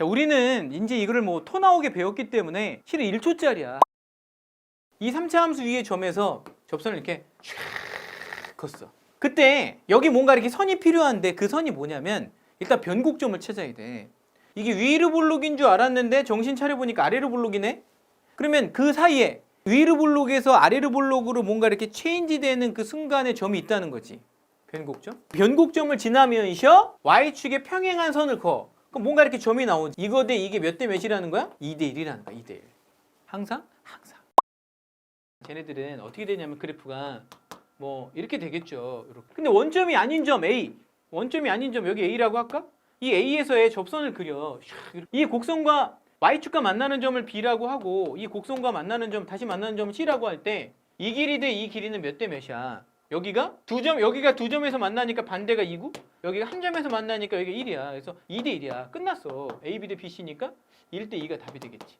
자, 우리는 이제 이거를 뭐 토 나오게 배웠기 때문에 실은 1초짜리야. 이 3차 함수 위의 점에서 접선을 이렇게 쫙 걷어. 그때 여기 뭔가 이렇게 선이 필요한데 그 선이 뭐냐면 일단 변곡점을 찾아야 돼. 이게 위로 볼록인 줄 알았는데 정신 차려 보니까 아래로 볼록이네. 그러면 그 사이에 위로 볼록에서 아래로 볼록으로 뭔가 이렇게 체인지 되는 그 순간에 점이 있다는 거지. 변곡점? 변곡점을 지나면서 y축에 평행한 선을 그어. 그럼 뭔가 이렇게 점이 나오지. 이거 대 이게 몇 대 몇이라는 거야? 2 대 1이라는 거야. 2 대 1. 항상? 항상. 쟤네들은 어떻게 되냐면 그래프가 뭐 이렇게 되겠죠. 이렇게. 근데 원점이 아닌 점 A. 원점이 아닌 점 여기 A라고 할까? 이 A에서의 접선을 그려. 이 곡선과 y축과 만나는 점을 B라고 하고 이 곡선과 만나는 점 다시 만나는 점을 C라고 할 때 이 길이 대 이 길이는 몇 대 몇이야? 여기가 두 점 여기가 두 점에서 만나니까 반대가 2고 여기가 한 점에서 만나니까 여기가 1이야. 그래서 2대 1이야. 끝났어. A, B 대 B, C니까 1대 2가 답이 되겠지.